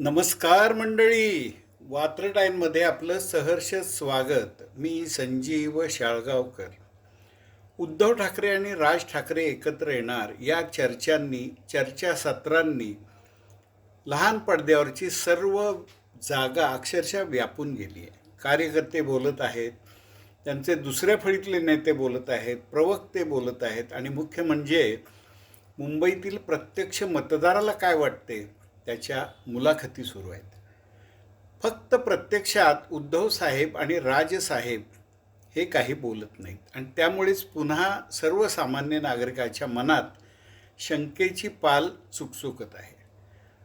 नमस्कार मंडळी. वात्रटाईनमध्ये आपलं सहर्ष स्वागत. मी संजीव शाळगावकर. उद्धव ठाकरे आणि राज ठाकरे एकत्र येणार या चर्चांनी चर्चासत्रांनी लहान पडद्यावरची सर्व जागा अक्षरशः व्यापून गेली आहे. कार्यकर्ते बोलत आहेत. त्यांचे दुसऱ्या फळीतले नेते बोलत आहेत प्रवक्ते बोलत आहेत आणि मुख्य म्हणजे मुंबईतील प्रत्यक्ष मतदाराला काय वाटते? त्याच्या मुलाखती सुरू आहेत. फक्त प्रत्यक्षात उद्धव साहेब आणि राजसाहेब हे काही बोलत नाहीत. आणि त्यामुळेच पुन्हा सर्वसामान्य नागरिकाच्या मनात शंकेची पाल चुकचुकत आहे.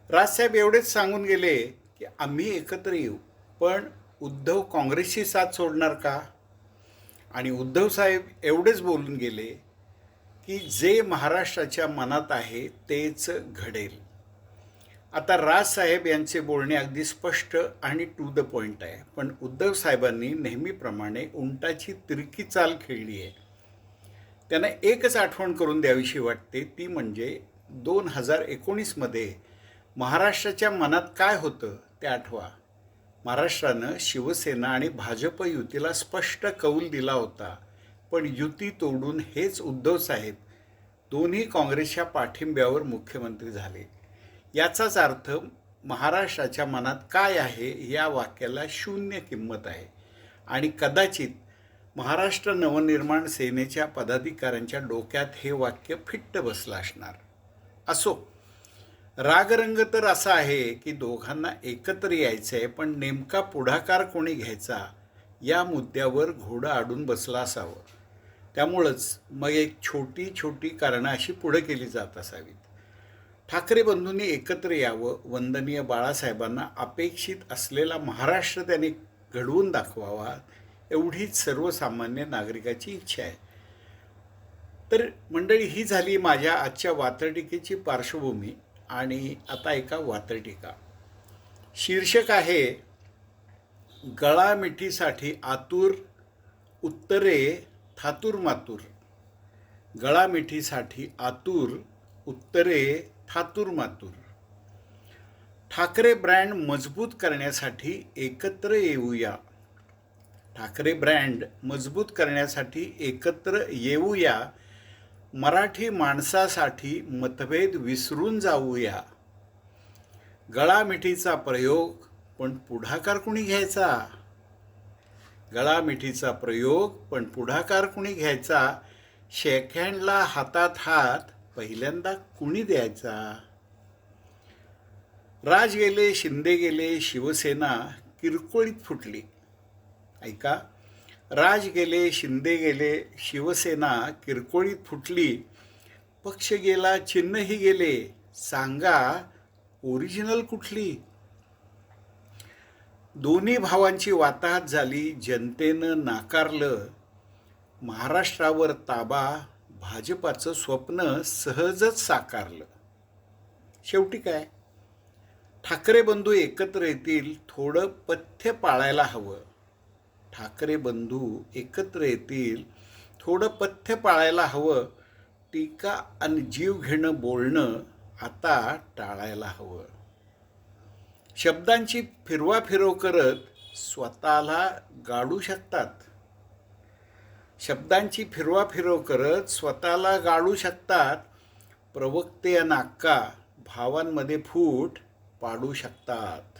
राजसाहेब एवढेच सांगून गेले की आम्ही एकत्र येऊ पण उद्धव काँग्रेसची साथ सोडणार का? आणि उद्धव साहेब एवढेच बोलून गेले की जे महाराष्ट्राच्या मनात आहे तेच घडेल. आता राजसाहेब यांचे बोलणे अगदी स्पष्ट आणि टू द पॉईंट आहे. पण उद्धव साहेबांनी नेहमीप्रमाणे उंटाची तिरकी चाल खेळली आहे. त्यांना एकच आठवण करून द्यावीशी वाटते ती म्हणजे दोन हजार एकोणीसमध्ये महाराष्ट्राच्या मनात काय होतं ते आठवा. महाराष्ट्रानं शिवसेना आणि भाजप युतीला स्पष्ट कौल दिला होता. पण युती तोडून हेच उद्धव साहेब दोन्ही काँग्रेसच्या पाठिंब्यावर मुख्यमंत्री झाले. याचाच अर्थ महाराष्ट्राच्या मनात काय आहे या वाक्याला शून्य किंमत आहे. आणि कदाचित महाराष्ट्र नवनिर्माण सेनेच्या पदाधिकाऱ्यांच्या डोक्यात हे वाक्य फिट्ट बसलं असणार. असो रागरंग तर असा आहे की दोघांना एकत्र यायचं आहे पण नेमका पुढाकार कोणी घ्यायचा या मुद्द्यावर घोडं आडून बसला असावं. त्यामुळंच मग एक छोटी छोटी कारणं अशी पुढं केली जात असावीत. ठाकरे बंधूंनी एकत्र यावं वंदनीय बाळासाहेबांना अपेक्षित असलेला महाराष्ट्र त्यांनी घडवून दाखवावा एवढीच सर्वसामान्य नागरिकाची इच्छा आहे. तर मंडळी ही झाली माझ्या आजच्या वातरटिकेची पार्श्वभूमी आणि आता एका वातरटिका. शीर्षक आहे गळा मिठीसाठी आतूर उत्तरे थातूर मातूर. गळा मिठीसाठी आतूर उत्तरे थातूर मातूर ठाकरे ब्रँड मजबूत करण्यासाठी एकत्र येऊया. ठाकरे ब्रँड मजबूत करण्यासाठी एकत्र येऊया. मराठी माणसासाठी मतभेद विसरून जाऊया. गळामिठीचा प्रयोग पण पुढाकार कुणी घ्यायचा? गळामिठीचा प्रयोग पण पुढाकार कुणी घ्यायचा? शेकहँडला हातात हात पहिल्यांदा कुणी द्यायचा? राज गेले शिंदे गेले शिवसेना किरकोळीत फुटली. ऐका राज गेले शिंदे गेले शिवसेना किरकोळीत फुटली. पक्ष गेला चिन्हही गेले. सांगा ओरिजिनल कुठली? दोन्ही भावांची वाताहत झाली जनतेनं नाकारलं. महाराष्ट्रावर ताबा भाजपाचं स्वप्न सहजच साकारलं. शेवटी काय? ठाकरे बंधू एकत्र येतील थोडं पथ्य पाळायला हवं. ठाकरे बंधू एकत्र येतील थोडं पथ्य पाळायला हवं. टीका आणि जीव घेणं बोलणं आता टाळायला हवं. शब्दांची फिरवाफिरव करत स्वतःला गाडू शकतात. शब्दांची फिरवाफिरव करत स्वतःला गाळू शकतात. प्रवक्ते या नाक्का भावांमध्ये फूट पाडू शकतात.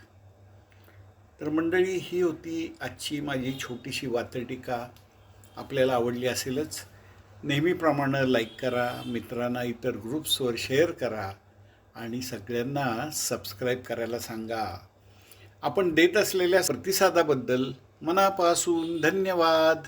तर मंडळी ही होती आजची माझी छोटीशी वातटिका आपल्याला आवडली असेलच. नेहमीप्रमाणे लाईक करा मित्रांना इतर ग्रुप्सवर शेअर करा आणि सगळ्यांना सबस्क्राईब करायला सांगा. आपण देत असलेल्या प्रतिसादाबद्दल मनापासून धन्यवाद.